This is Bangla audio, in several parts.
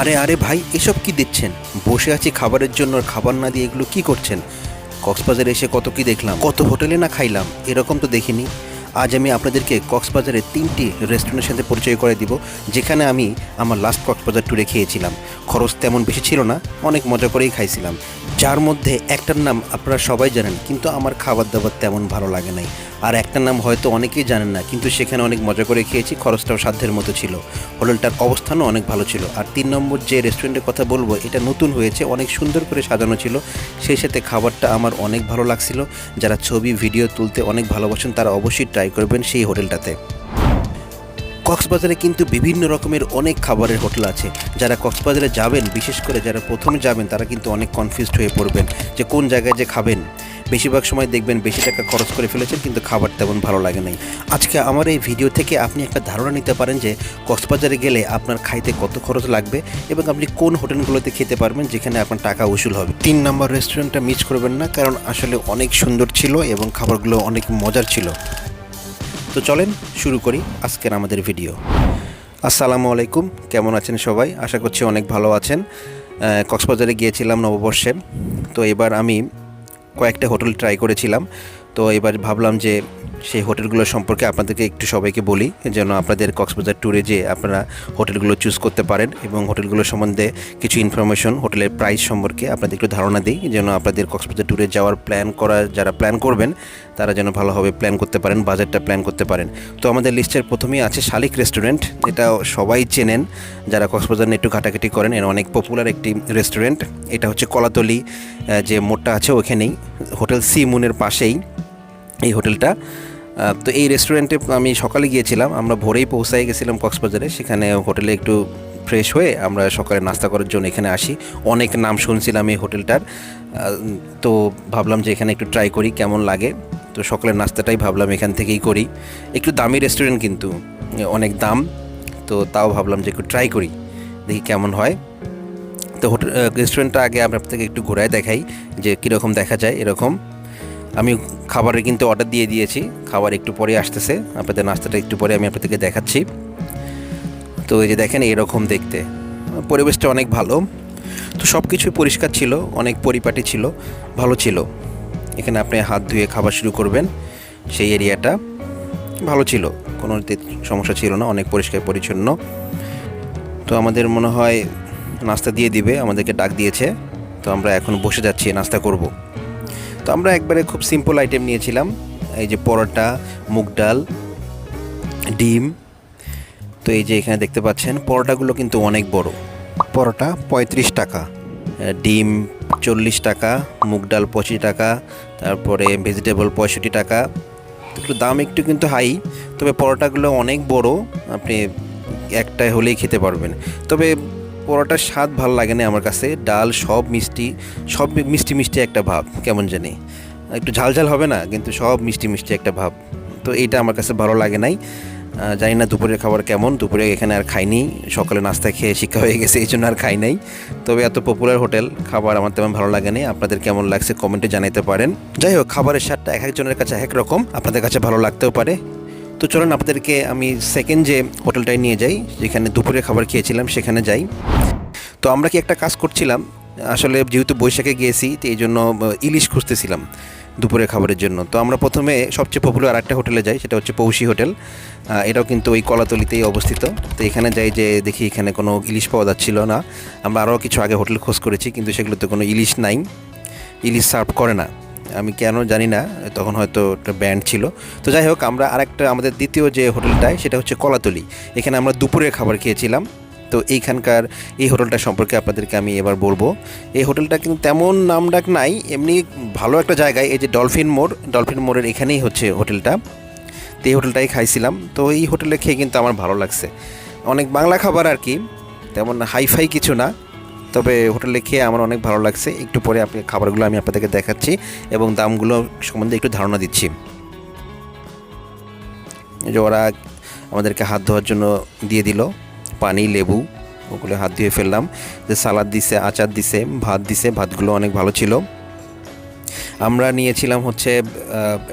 আরে আরে ভাই, এসব কি দিচ্ছেন বসে আছি খাবারের জন্য খাবার না দিয়ে এগুলো কি করছেন? কক্সবাজারে এসে কত কি দেখলাম, কত হোটেলে না খাইলাম, এরকম তো দেখিনি। আজ আমি আপনাদেরকে কক্সবাজারের তিনটি রেস্টুরেন্টের সাথে পরিচয় করে দিব, যেখানে আমি আমার লাস্ট কক্সবাজার ট্যুরে খেয়েছিলাম। খরচ তেমন বেশি ছিল না, অনেক মজা করেই খাইছিলাম। যার মধ্যে একটার নাম আপনারা সবাই জানেন, কিন্তু আমার খাবার দাবার তেমন ভালো লাগে নাই। আর একটার নাম হয়তো অনেকেই জানেন না, কিন্তু সেখানে অনেক মজা করে খেয়েছি, খরচটাও সাধ্যের মতো ছিল। হোটেলটার অবস্থানও অনেক ভালো ছিল। আর তিন নম্বর যে রেস্টুরেন্টের কথা বলব, এটা নতুন হয়েছে, অনেক সুন্দর করে সাজানো ছিল। সেই সাথে খাবারটা আমার অনেক ভালো লাগছিল। যারা ছবি, ভিডিও তুলতে অনেক ভালোবাসেন, তারা অবশ্যই ট্রাই করবেন সেই হোটেলটাতে। কক্সবাজারে কিন্তু বিভিন্ন রকমের অনেক খাবারের হোটেল আছে। যারা কক্সবাজারে যাবেন, বিশেষ করে যারা প্রথমে যাবেন, তারা কিন্তু অনেক কনফিউজড হয়ে পড়বেন যে কোন জায়গায় যে খাবেন। বেশিরভাগ সময় দেখবেন বেশি টাকা খরচ করে ফেলেছেন, কিন্তু খাবার তেমন ভালো লাগে নাই। আজকে আমার এই ভিডিও থেকে আপনি একটা ধারণা নিতে পারেন যে কক্সবাজারে গেলে আপনার খাইতে কত খরচ লাগবে এবং আপনি কোন হোটেলগুলোতে খেতে পারবেন যেখানে আপনার টাকা উসুল হবে। তিন নম্বর রেস্টুরেন্টটা মিস করবেন না, কারণ আসলে অনেক সুন্দর ছিল এবং খাবারগুলো অনেক মজার ছিল। তো চলেন শুরু করি আজকের আমাদের ভিডিও আসসালামু আলাইকুম, কেমন আছেন সবাই? আশা করছি অনেক ভালো আছেন। কক্সবাজারে গিয়েছিলাম নববর্ষে। তো এবার আমি কয়েকটা হোটেল ট্রাই করেছিলাম। তো এবার ভাবলাম যে সেই হোটেলগুলো সম্পর্কে আপনাদেরকে একটু সবাইকে বলি, যেন আপনাদের কক্সবাজার ট্যুরে যে আপনারা হোটেলগুলো চুজ করতে পারেন এবং হোটেলগুলো সম্বন্ধে কিছু ইনফরমেশন হোটেলের প্রাইস সম্পর্কে আপনাদের একটু ধারণা দিই, যেন আপনাদের কক্সবাজার ট্যুরে যাওয়ার প্ল্যান করা যারা প্ল্যান করবেন, তারা যেন ভালোভাবে প্ল্যান করতে পারেন বাজেটটা প্ল্যান করতে পারেন। তো আমাদের লিস্টের প্রথমেই আছে শালিক রেস্টুরেন্ট এটা সবাই চেনেন, যারা কক্সবাজার নিয়ে একটু ঘাটাঘাটি করেন, এর অনেক পপুলার একটি রেস্টুরেন্ট এটা হচ্ছে কলাতলি যে মোড়টা আছে ওখানেই, হোটেল সি মুনের পাশেই এই হোটেলটা। তো এই রেস্টুরেন্টে আমি সকালে গিয়েছিলাম, আমরা ভোরেই পৌঁছাই গেছিলাম কক্সবাজারে। সেখানে হোটেলে একটু ফ্রেশ হয়ে আমরা সকালে নাস্তা করার জন্য এখানে আসি। অনেক নাম শুনছিলাম এই হোটেলটার তো ভাবলাম যে এখানে একটু ট্রাই করি, কেমন লাগে? তো সকালের নাস্তাটাই ভাবলাম এখান থেকেই করি। একটু দামি রেস্টুরেন্ট কিন্তু, অনেক দাম। তো তাও ভাবলাম যে একটু ট্রাই করি, দেখি কেমন হয়। তো হোটেল রেস্টুরেন্টটা আগে আপনাকে একটু ঘোরায় দেখাই যে কীরকম দেখা যায়, এরকম। আমি খাবারের কিন্তু অর্ডার দিয়ে দিয়েছি। খাবার একটু পরে আসতেছে। আপনাদের নাস্তাটা একটু পরে আমি আপনাদেরকে দেখাচ্ছি। তো এই যে দেখেন, এরকম দেখতে। পরিবেশটা অনেক ভালো। তো সব কিছুই পরিষ্কার ছিল, অনেক পরিপাটি ছিল, ভালো ছিল। এখানে আপনি হাত ধুয়ে খাবার শুরু করবেন, সেই এরিয়াটা ভালো ছিল। কোনো সমস্যা ছিল না, অনেক পরিষ্কার পরিচ্ছন্ন। তো আমাদের মনে হয় নাস্তা দিয়ে দিবে, আমাদেরকে ডাক দিয়েছে। তো আমরা এখন বসে যাচ্ছি, নাস্তা করব। তো আমরা একবারে খুব সিম্পল আইটেম নিয়েছিলাম। এই যে পরোটা, মুগ ডাল, ডিম। তো এই যে এখানে দেখতে পাচ্ছেন, পরোটাগুলো কিন্তু অনেক বড়। পরোটা পঁয়ত্রিশ টাকা ডিম চল্লিশ টাকা, মুগ ডাল পঁচিশ টাকা, তারপরে ভেজিটেবল পঁয়ষট্টি টাকা। একটু দাম একটু কিন্তু হাই তবে পরোটাগুলো অনেক বড়, আপনি একটাই হলেই খেতে পারবেন। তবে পরোটার স্বাদ ভালো লাগে না আমার কাছে। ডাল, সব মিষ্টি সব মিষ্টি মিষ্টি একটা ভাব, কেমন জানি। একটু ঝাল ঝাল হবে না, কিন্তু সব মিষ্টি মিষ্টি একটা ভাব। তো এইটা আমার কাছে ভালো লাগে নাই। জানি না দুপুরের খাবার কেমন, দুপুরে এখানে আর খাইনি, সকালে নাস্তা খেয়ে শিক্ষা হয়ে গেছে, এই জন্য আর খাই নাই। তবে এত পপুলার হোটেল, খাবার আমার তেমন ভালো লাগেনি আপনাদের কেমন লাগছে কমেন্টে জানাতে পারেন। যাই হোক, খাবারের স্বাদটা এক একজনের কাছে এক রকম, আপনাদের কাছে ভালো লাগতেও পারে। তো চলুন, আপনাদেরকে আমি সেকেন্ড যে হোটেলটায় নিয়ে যাই, যেখানে দুপুরে খাবার খেয়েছিলাম, সেখানে যাই। তো আমরা কি একটা কাজ করছিলাম, আসলে যেহেতু বৈশাখে গিয়েছি, তো এই জন্য ইলিশ খুঁজতেছিলাম দুপুরে খাবারের জন্য। তো আমরা প্রথমে সবচেয়ে পপুলার একটা হোটেলে যাই, সেটা হচ্ছে পৌষি হোটেল। এটাও কিন্তু ওই কলাতলিতেই অবস্থিত। তো এখানে যাই যে দেখি এখানে কোনো ইলিশ পাওয়া যাচ্ছিল না। আমরা আরও কিছু আগে হোটেল খোঁজ করেছি, কিন্তু সেগুলোতে কোনো ইলিশ নাই। ইলিশ সার্ভ করে না। আমি কেন জানি না, তখন হয়তো একটা ব্যান্ড ছিল। তো যাই হোক, আমরা আরেকটা, আমাদের দ্বিতীয় যে হোটেলটায় সেটা হচ্ছে কলাতলি। এখানে আমরা দুপুরের খাবার খেয়েছিলাম। তো এইখানকার এই হোটেলটা সম্পর্কে আপনাদেরকে আমি এবার বলব। এই হোটেলটা কিন্তু তেমন নামডাক নাই, এমনি ভালো একটা জায়গায়। এই যে ডলফিন মোড়, ডলফিন মোড়ের এখানেই হচ্ছে হোটেলটা। তো এই হোটেলটাই খাইছিলাম। তো এই হোটেলে খেয়ে কিন্তু আমার ভালো লাগছে। অনেক বাংলা খাবার আর কি, তেমন হাইফাই কিছু না। তবে হোটেলে খেয়ে আমার অনেক ভালো লাগছে। একটু পরে আপনি খাবারগুলো আমি আপনাদেরকে দেখাচ্ছি এবং দামগুলো সম্বন্ধে একটু ধারণা দিচ্ছি। যে ওরা আমাদেরকে হাত ধোয়ার জন্য দিয়ে দিল। পানি, লেবু, ওগুলো হাত ধুয়ে ফেললাম। যে সালাদ দিছে, আচার দিছে, ভাত দিছে, ভাতগুলো অনেক ভালো ছিল। আমরা নিয়েছিলাম হচ্ছে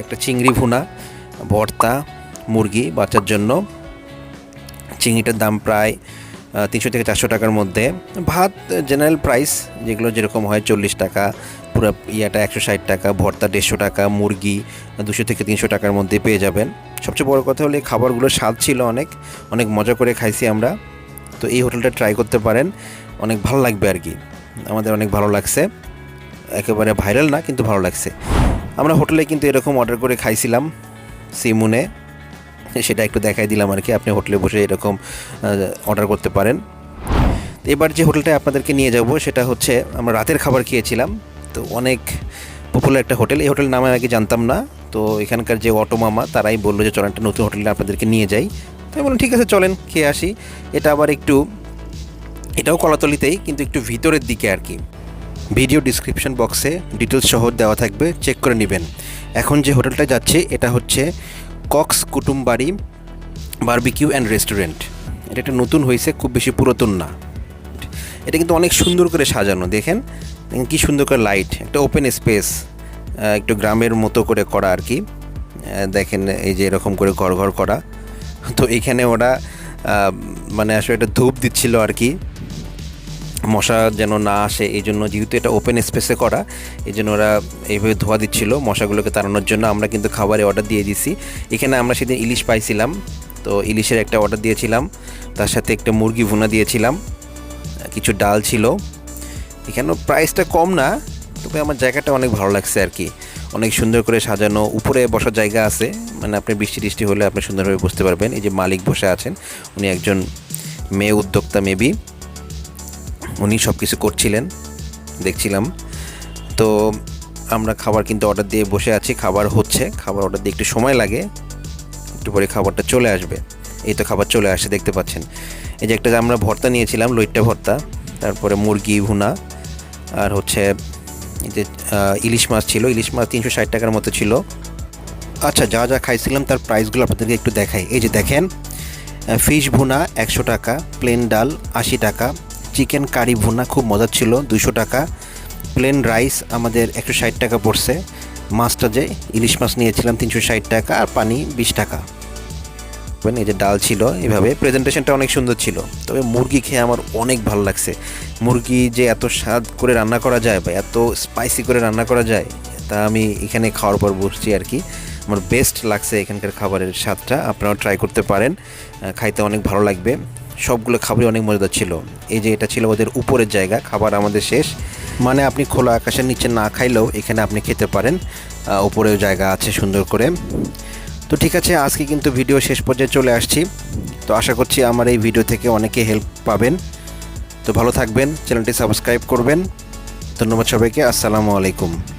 একটা চিংড়ি ভুনা, ভর্তা, মুরগি বাচ্চার জন্য। চিংড়িটার দাম প্রায় তিনশো থেকে চারশো টাকার মধ্যে। ভাত জেনারেল প্রাইস যেগুলো যেরকম হয় চল্লিশ টাকা, পুরো ইয়াটা একশো ষাট টাকা, ভর্তা দেড়শো টাকা, মুরগি দুশো থেকে তিনশো টাকার মধ্যে পেয়ে যাবেন। সবচেয়ে বড় কথা হলো এই খাবারগুলোর স্বাদ ছিল অনেক অনেক মজা করে খাইছি আমরা। তো এই হোটেলটা ট্রাই করতে পারেন, অনেক ভালো লাগবে আর কি। আমাদের অনেক ভালো লাগছে। একেবারে ভাইরাল না, কিন্তু ভালো লাগছে। আমরা হোটেলে কিন্তু এরকম অর্ডার করে খাইছিলাম সিমুনে সেটা একটু দেখাই দিলাম আর কি। আপনি হোটেলে বসে এরকম অর্ডার করতে পারেন। এবার যে হোটেলটায় আপনাদেরকে নিয়ে যাব, সেটা হচ্ছে আমরা রাতের খাবার খেয়েছিলাম। তো অনেক পপুলার একটা হোটেল। এই হোটেল নামে আগে জানতাম না। তো এখানকার যে অটো মামা, তারাই বলল যে চলেন একটা নতুন হোটেলে আপনাদেরকে নিয়ে যাই। তো আমি বললাম, ঠিক আছে, চলেন, খেয়ে আসি। এটা আবার একটু, এটাও কলাতলিতেই, কিন্তু একটু ভিতরের দিকে আর কি। ভিডিও ডিসক্রিপশন বক্সে ডিটেলস সহ দেওয়া থাকবে। চেক করে নেবেন। এখন যে হোটেলটা যাচ্ছে, এটা হচ্ছে Cox Kutumbari barbecue and restaurant. এটা একটা নতুন হয়েছে, খুব বেশি পুরাতন না। এটা কিন্তু অনেক সুন্দর করে সাজানো, দেখেন? কি সুন্দর করে লাইট একটা ওপেন স্পেস একটু গ্রামের মতো করে করা আর কি। দেখেন এই যে এরকম করে ঘর ঘর করা। তো এখানে ওরা মানে আসলে একটা ধূপ দিচ্ছিল আর কি। মশা যেন না আসে, এই জন্য যেহেতু এটা ওপেন স্পেসে করা, এই জন্য ওরা এইভাবে ধোয়া দিচ্ছিল মশাগুলোকে তাড়ানোর জন্য। আমরা কিন্তু খাবারে অর্ডার দিয়ে দিছি। এখানে আমরা সেদিন ইলিশ পাইছিলাম, তো ইলিশের একটা অর্ডার দিয়েছিলাম। তার সাথে একটা মুরগি ভুনা দিয়েছিলাম। কিছু ডাল ছিল। এখানেও প্রাইসটা কম না, তবে আমার জায়গাটা অনেক ভালো লাগছে আর কি অনেক সুন্দর করে সাজানো, উপরে বসার জায়গা আছে। মানে আপনি বৃষ্টি টিষ্টি হলে আপনি সুন্দরভাবে বুঝতে পারবেন। এই যে মালিক বসে আছেন, উনি একজন মেয়ে উদ্যোক্তা মেবি উনি সব কিছু করছিলেন, দেখছিলাম। তো আমরা খাবার কিন্তু অর্ডার দিয়ে বসে আছি, খাবার হচ্ছে, খাবার অর্ডার দিয়ে একটু সময় লাগে, একটু পরে খাবারটা চলে আসবে। এই তো খাবার চলে আসে, দেখতে পাচ্ছেন। এই যে একটা আমরা ভর্তা নিয়েছিলাম লইট্টা ভর্তা, তারপরে মুরগি, ভুনা, আর হচ্ছে যে ইলিশ মাছ ছিল, ইলিশ মাছ তিনশো ষাট টাকার মতো ছিল। আচ্ছা যা যা খাইছিলাম তার প্রাইসগুলো আপনাদেরকে একটু দেখাই। এই যে দেখেন ফিশ ভুনা একশো টাকা প্লেন ডাল আশি টাকা চিকেন কারি ভুনা খুব মজার ছিল দুশো টাকা। প্লেন রাইস আমাদের একশো ষাট টাকা পড়ছে। মাছটা যে ইলিশ মাছ নিয়েছিলাম তিনশো ষাট টাকা আর পানি বিশ টাকা? এই যে ডাল ছিল, এভাবে প্রেজেন্টেশনটা অনেক সুন্দর ছিল। তবে মুরগি খেয়ে আমার অনেক ভালো লাগছে। মুরগি যে এত স্বাদ করে রান্না করা যায় বা এত স্পাইসি করে রান্না করা যায়, তা আমি এখানে খাওয়ার পর বসছি আর কি। আমার বেস্ট লাগছে এখানকার খাবারের স্বাদটা, আপনারাও ট্রাই করতে পারেন। খাইতে অনেক ভালো লাগবে। সবগুলো খাবারই অনেক মজাদার ছিল। এই যে এটা ছিল ওদের উপরের জায়গা, খাবার আমাদের শেষ। মানে আপনি খোলা আকাশের নিচে না খাইলেও এখানে আপনি খেতে পারেন। উপরেও জায়গা আছে সুন্দর করে। তো ঠিক আছে, আজকে কিন্তু ভিডিও শেষ পর্যায়ে চলে আসছি। তো আশা করছি আমার এই ভিডিও থেকে অনেকে হেল্প পাবেন। তো ভালো থাকবেন, চ্যানেলটি সাবস্ক্রাইব করবেন। ধন্যবাদ সবাইকে, আসসালামু আলাইকুম।